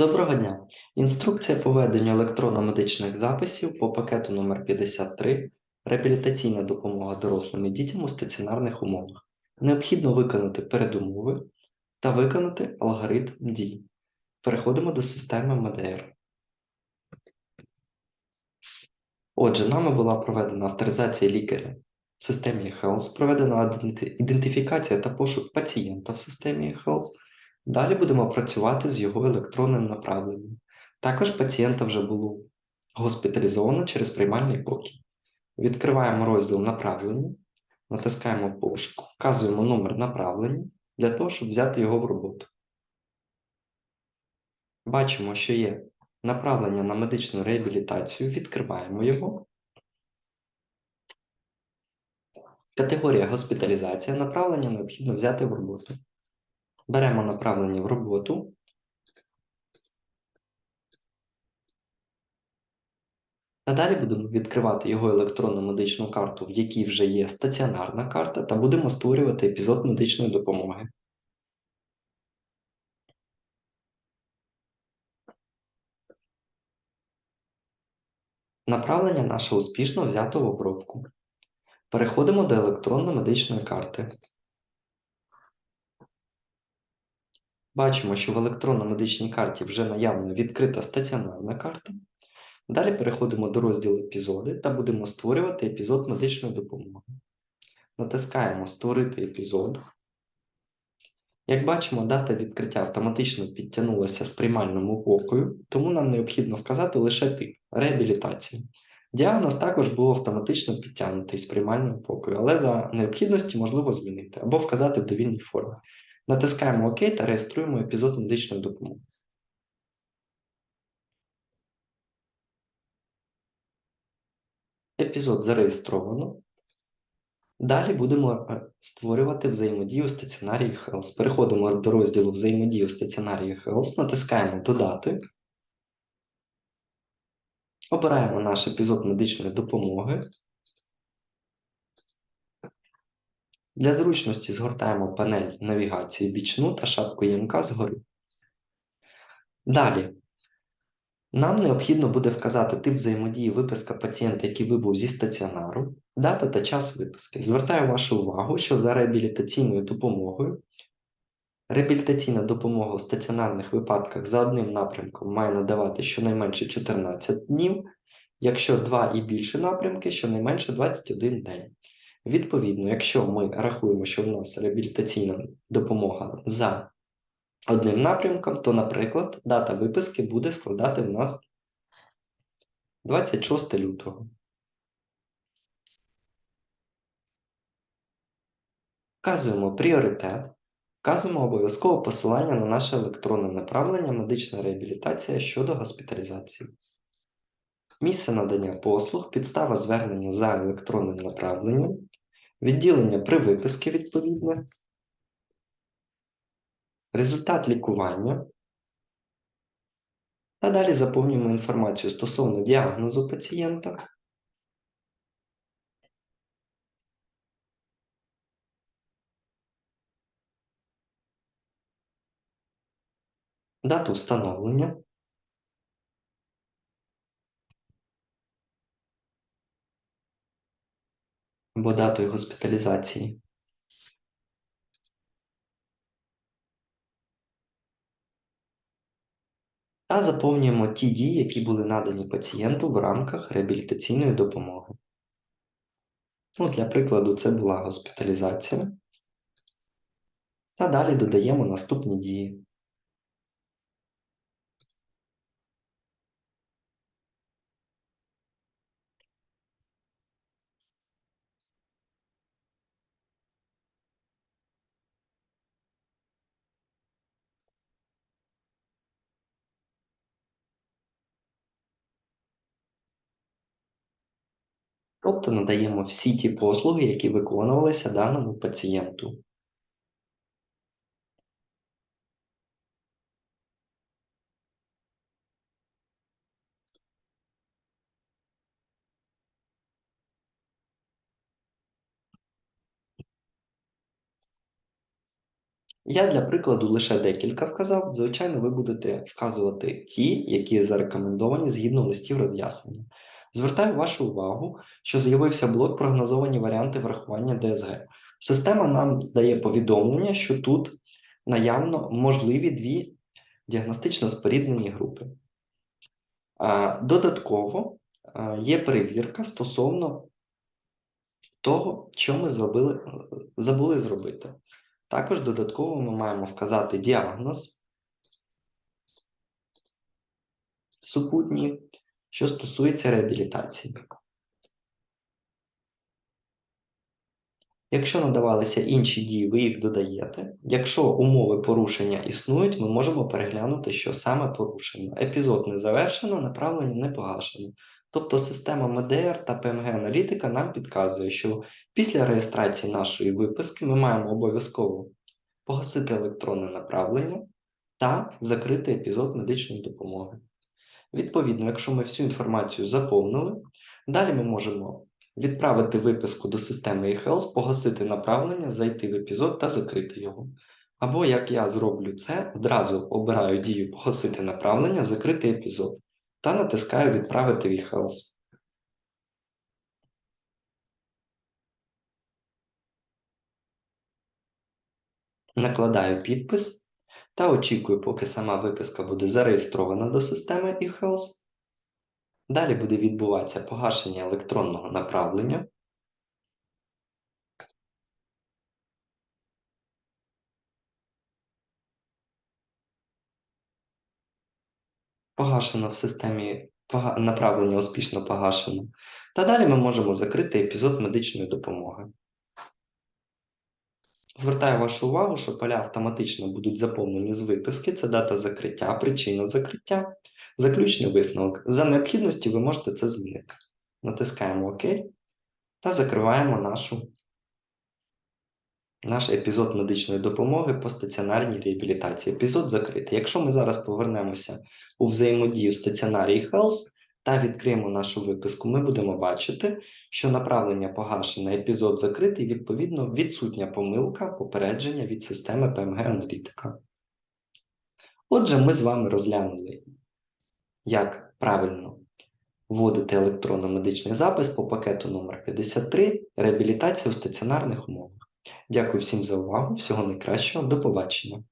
Доброго дня! Інструкція по веденню електронно-медичних записів по пакету номер 53 Реабілітаційна допомога дорослим і дітям у стаціонарних умовах. Необхідно виконати передумови та виконати алгоритм дій. Переходимо до системи МДР. Отже, нами була проведена авторизація лікаря в системі eHealth, проведена ідентифікація та пошук пацієнта в системі eHealth. Далі будемо працювати з його електронним направленням. Також пацієнта вже було госпіталізовано через приймальний покій. Відкриваємо розділ направлення, натискаємо пошук, вказуємо номер направлення для того, щоб взяти його в роботу. Бачимо, що є направлення на медичну реабілітацію, відкриваємо його. Категорія госпіталізація. Направлення необхідно взяти в роботу. Беремо направлення в роботу. А далі будемо відкривати його електронну медичну карту, в якій вже є стаціонарна карта, та будемо створювати епізод медичної допомоги. Направлення наше успішно взято в обробку. Переходимо до електронно-медичної карти. Бачимо, що в електронно-медичній карті вже наявно відкрита стаціонарна карта. Далі переходимо до розділу епізоди та будемо створювати епізод медичної допомоги. Натискаємо Створити епізод. Як бачимо, дата відкриття автоматично підтягнулася з приймальному покою, тому нам необхідно вказати лише тип реабілітація. Діагноз також був автоматично підтягнутий з приймального покою, але за необхідності можливо змінити або вказати в довільній формі. Натискаємо ОК та реєструємо епізод медичної допомоги. Епізод зареєстровано. Далі будемо е, створювати взаємодію у стаціонарії Health. Переходимо до розділу взаємодії у стаціонарії Health, натискаємо Додати. Обираємо наш епізод медичної допомоги. Для зручності згортаємо панель навігації бічну та шапку ЄМК згори. Далі. Нам необхідно буде вказати тип взаємодії виписка пацієнта, який вибув зі стаціонару, дата та час виписки. Звертаю вашу увагу, що за реабілітаційною допомогою реабілітаційна допомога у стаціонарних випадках за одним напрямком має надавати щонайменше 14 днів, якщо два і більше напрямки, щонайменше 21 день. Відповідно, якщо ми рахуємо, що в нас реабілітаційна допомога за одним напрямком, то, наприклад, дата виписки буде складати в нас 26 лютого. Вказуємо пріоритет, вказуємо обов'язково посилання на наше електронне направлення медична реабілітація щодо госпіталізації. Місце надання послуг, підстава звернення за електронним направленням, відділення при виписці відповідне, результат лікування. Та далі заповнюємо інформацію стосовно діагнозу пацієнта. Дату встановлення. Або датою госпіталізації. Та заповнюємо ті дії, які були надані пацієнту в рамках реабілітаційної допомоги. Ну, для прикладу, це була госпіталізація. Та далі додаємо наступні дії. Тобто надаємо всі ті послуги, які виконувалися даному пацієнту. Я для прикладу лише декілька вказав. Звичайно, ви будете вказувати ті, які зарекомендовані згідно листів роз'яснення. Звертаю вашу увагу, що з'явився блок прогнозовані варіанти врахування ДСГ. Система нам дає повідомлення, що тут наявно можливі дві діагностично споріднені групи. Додатково є перевірка стосовно того, що ми зробили, забули зробити. Також додатково ми маємо вказати діагноз супутній, що стосується реабілітації. Якщо надавалися інші дії, ви їх додаєте. Якщо умови порушення існують, ми можемо переглянути, що саме порушено. Епізод не завершено, направлення не погашено. Тобто система МДР та ПМГ-аналітика нам підказує, що після реєстрації нашої виписки ми маємо обов'язково погасити електронне направлення та закрити епізод медичної допомоги. Відповідно, якщо ми всю інформацію заповнили, далі ми можемо відправити виписку до системи eHealth, погасити направлення, зайти в епізод та закрити його. Або як я зроблю це, одразу обираю дію погасити направлення, закрити епізод та натискаю Відправити в eHealth. Накладаю підпис та очікую, поки сама виписка буде зареєстрована до системи eHealth. Далі буде відбуватися погашення електронного направлення. Погашено в системі направлення успішно погашено. Та далі ми можемо закрити епізод медичної допомоги. Звертаю вашу увагу, що поля автоматично будуть заповнені з виписки. Це дата закриття, причина закриття, заключний висновок. За необхідності ви можете це змінити. Натискаємо ОК та закриваємо нашу, наш епізод медичної допомоги по стаціонарній реабілітації. Епізод закритий. Якщо ми зараз повернемося у взаємодію стаціонарій Health та відкриємо нашу виписку, ми будемо бачити, що направлення погашене, епізод закритий, відповідно, відсутня помилка попередження від системи PMG-аналітика. Отже, ми з вами розглянули, як правильно вводити електронно-медичний запис по пакету номер 53 реабілітація у стаціонарних умовах. Дякую всім за увагу, всього найкращого, до побачення.